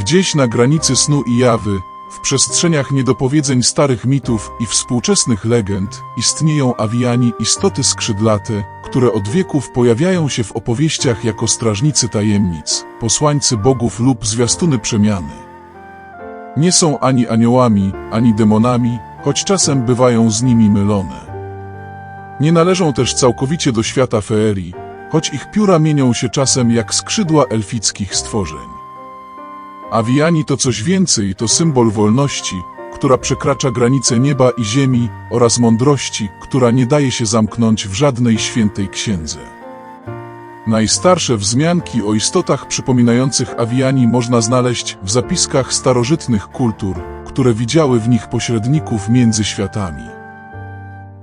Gdzieś na granicy snu i jawy, w przestrzeniach niedopowiedzeń starych mitów i współczesnych legend, istnieją awiani istoty skrzydlate, które od wieków pojawiają się w opowieściach jako strażnicy tajemnic, posłańcy bogów lub zwiastuny przemiany. Nie są ani aniołami, ani demonami, choć czasem bywają z nimi mylone. Nie należą też całkowicie do świata feerii, choć ich pióra mienią się czasem jak skrzydła elfickich stworzeń. Awiani to coś więcej, to symbol wolności, która przekracza granice nieba i ziemi oraz mądrości, która nie daje się zamknąć w żadnej świętej księdze. Najstarsze wzmianki o istotach przypominających awiani można znaleźć w zapiskach starożytnych kultur, które widziały w nich pośredników między światami.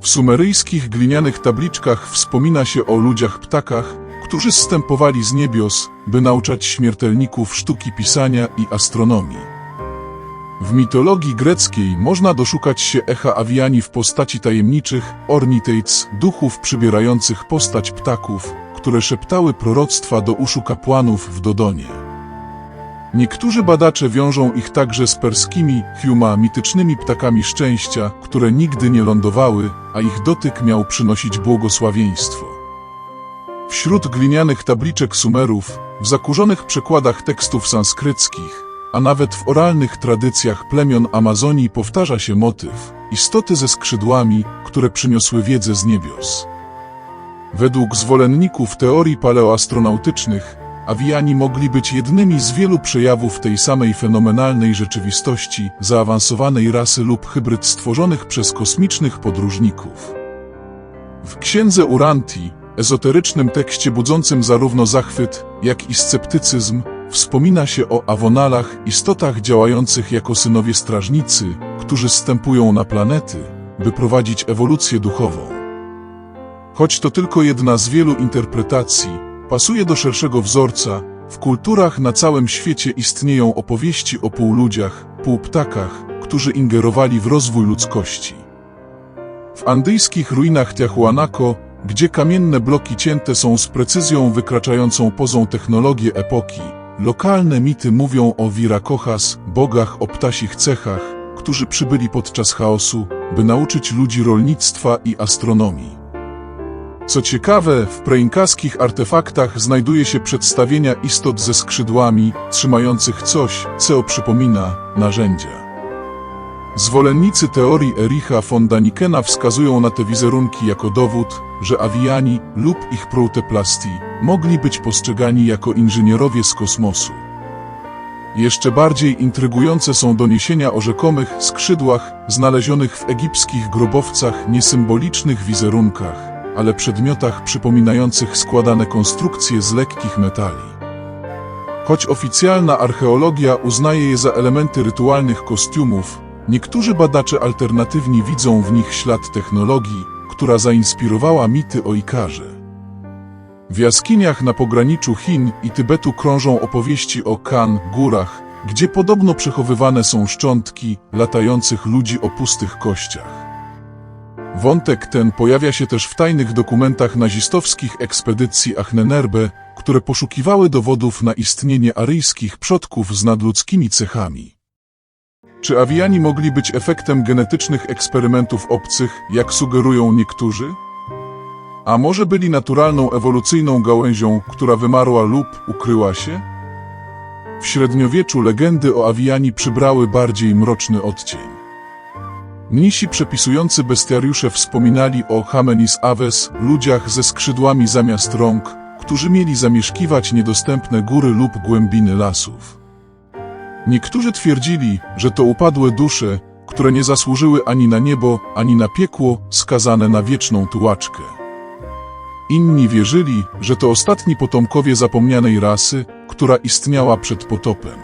W sumeryjskich glinianych tabliczkach wspomina się o ludziach ptakach, którzy zstępowali z niebios, by nauczać śmiertelników sztuki pisania i astronomii. W mitologii greckiej można doszukać się echa awiani w postaci tajemniczych orniteids, duchów przybierających postać ptaków, które szeptały proroctwa do uszu kapłanów w Dodonie. Niektórzy badacze wiążą ich także z perskimi, hiuma mitycznymi ptakami szczęścia, które nigdy nie lądowały, a ich dotyk miał przynosić błogosławieństwo. Wśród glinianych tabliczek Sumerów, w zakurzonych przekładach tekstów sanskryckich, a nawet w oralnych tradycjach plemion Amazonii powtarza się motyw istoty ze skrzydłami, które przyniosły wiedzę z niebios. Według zwolenników teorii paleoastronautycznych, awiani mogli być jednymi z wielu przejawów tej samej fenomenalnej rzeczywistości, zaawansowanej rasy lub hybryd stworzonych przez kosmicznych podróżników. W księdze Uranti, ezoterycznym tekście budzącym zarówno zachwyt, jak i sceptycyzm, wspomina się o awonalach, istotach działających jako synowie strażnicy, którzy stępują na planety, by prowadzić ewolucję duchową. Choć to tylko jedna z wielu interpretacji, pasuje do szerszego wzorca, w kulturach na całym świecie istnieją opowieści o półludziach, półptakach, którzy ingerowali w rozwój ludzkości. W andyjskich ruinach Tiahuanaco, gdzie kamienne bloki cięte są z precyzją wykraczającą pozą technologię epoki, lokalne mity mówią o Viracochas, bogach o ptasich cechach, którzy przybyli podczas chaosu, by nauczyć ludzi rolnictwa i astronomii. Co ciekawe, w preinkaskich artefaktach znajduje się przedstawienia istot ze skrzydłami, trzymających coś, co przypomina narzędzia. Zwolennicy teorii Ericha von Danikena wskazują na te wizerunki jako dowód, że awiani lub ich prouteplastii mogli być postrzegani jako inżynierowie z kosmosu. Jeszcze bardziej intrygujące są doniesienia o rzekomych skrzydłach znalezionych w egipskich grobowcach niesymbolicznych wizerunkach, ale przedmiotach przypominających składane konstrukcje z lekkich metali. Choć oficjalna archeologia uznaje je za elementy rytualnych kostiumów, niektórzy badacze alternatywni widzą w nich ślad technologii, która zainspirowała mity o Ikarze. W jaskiniach na pograniczu Chin i Tybetu krążą opowieści o Kan, górach, gdzie podobno przechowywane są szczątki latających ludzi o pustych kościach. Wątek ten pojawia się też w tajnych dokumentach nazistowskich ekspedycji Ahnenerbe, które poszukiwały dowodów na istnienie aryjskich przodków z nadludzkimi cechami. Czy awiani mogli być efektem genetycznych eksperymentów obcych, jak sugerują niektórzy? A może byli naturalną ewolucyjną gałęzią, która wymarła lub ukryła się? W średniowieczu legendy o awiani przybrały bardziej mroczny odcień. Mnisi przepisujący bestiariusze wspominali o Hamenis Aves, ludziach ze skrzydłami zamiast rąk, którzy mieli zamieszkiwać niedostępne góry lub głębiny lasów. Niektórzy twierdzili, że to upadłe dusze, które nie zasłużyły ani na niebo, ani na piekło, skazane na wieczną tułaczkę. Inni wierzyli, że to ostatni potomkowie zapomnianej rasy, która istniała przed potopem.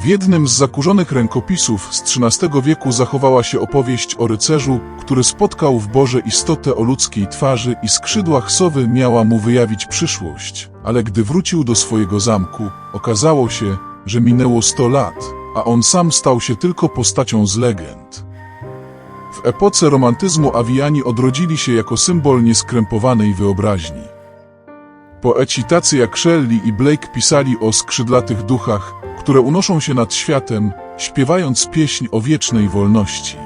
W jednym z zakurzonych rękopisów z XIII wieku zachowała się opowieść o rycerzu, który spotkał w Boże istotę o ludzkiej twarzy i skrzydłach sowy miała mu wyjawić przyszłość, ale gdy wrócił do swojego zamku, okazało się, że minęło sto lat, a on sam stał się tylko postacią z legend. W epoce romantyzmu awiani odrodzili się jako symbol nieskrępowanej wyobraźni. Poeci tacy jak Shelley i Blake pisali o skrzydlatych duchach, które unoszą się nad światem, śpiewając pieśń o wiecznej wolności.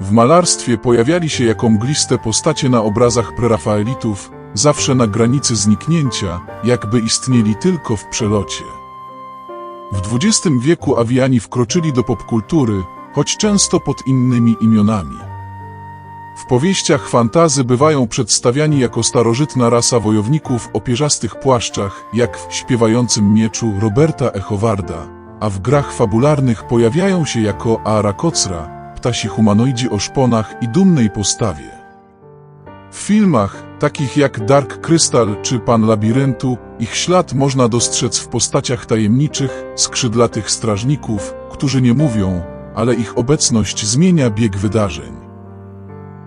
W malarstwie pojawiali się jako mgliste postacie na obrazach prerafaelitów, zawsze na granicy zniknięcia, jakby istnieli tylko w przelocie. W XX wieku awiani wkroczyli do popkultury, choć często pod innymi imionami. W powieściach fantazy bywają przedstawiani jako starożytna rasa wojowników o pierzastych płaszczach, jak w śpiewającym mieczu Roberta Echowarda, a w grach fabularnych pojawiają się jako Aarakocra, ptasi humanoidzi o szponach i dumnej postawie. W filmach, takich jak Dark Crystal czy Pan Labiryntu, ich ślad można dostrzec w postaciach tajemniczych, skrzydlatych strażników, którzy nie mówią, ale ich obecność zmienia bieg wydarzeń.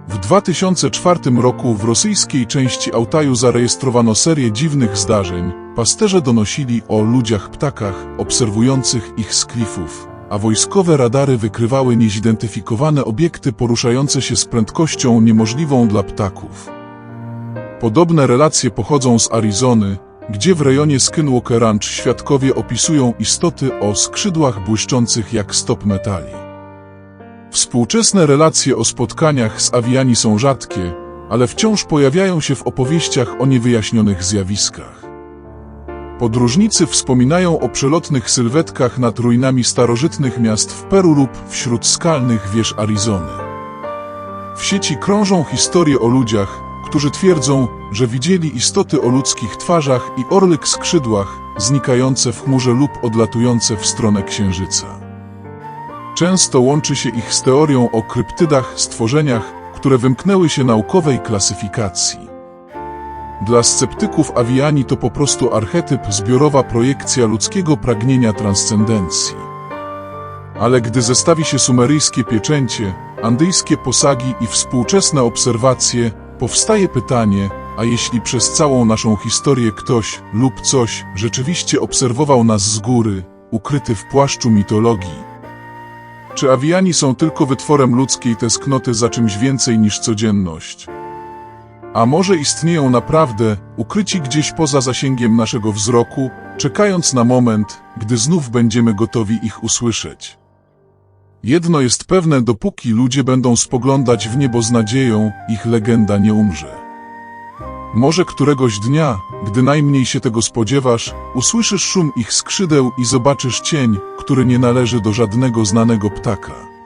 W 2004 roku w rosyjskiej części Altaju zarejestrowano serię dziwnych zdarzeń. Pasterze donosili o ludziach ptakach, obserwujących ich z klifów, a wojskowe radary wykrywały niezidentyfikowane obiekty poruszające się z prędkością niemożliwą dla ptaków. Podobne relacje pochodzą z Arizony, gdzie w rejonie Skinwalker Ranch świadkowie opisują istoty o skrzydłach błyszczących jak stop metali. Współczesne relacje o spotkaniach z awiani są rzadkie, ale wciąż pojawiają się w opowieściach o niewyjaśnionych zjawiskach. Podróżnicy wspominają o przelotnych sylwetkach nad ruinami starożytnych miast w Peru lub wśród skalnych wież Arizony. W sieci krążą historie o ludziach, którzy twierdzą, że widzieli istoty o ludzkich twarzach i orlik skrzydłach, znikające w chmurze lub odlatujące w stronę księżyca. Często łączy się ich z teorią o kryptydach, stworzeniach, które wymknęły się naukowej klasyfikacji. Dla sceptyków awiani to po prostu archetyp, zbiorowa projekcja ludzkiego pragnienia transcendencji. Ale gdy zestawi się sumeryjskie pieczęcie, andyjskie posagi i współczesne obserwacje, powstaje pytanie, a jeśli przez całą naszą historię ktoś lub coś rzeczywiście obserwował nas z góry, ukryty w płaszczu mitologii, czy awiani są tylko wytworem ludzkiej tęsknoty za czymś więcej niż codzienność? A może istnieją naprawdę, ukryci gdzieś poza zasięgiem naszego wzroku, czekając na moment, gdy znów będziemy gotowi ich usłyszeć? Jedno jest pewne, dopóki ludzie będą spoglądać w niebo z nadzieją, ich legenda nie umrze. Może któregoś dnia, gdy najmniej się tego spodziewasz, usłyszysz szum ich skrzydeł i zobaczysz cień, który nie należy do żadnego znanego ptaka.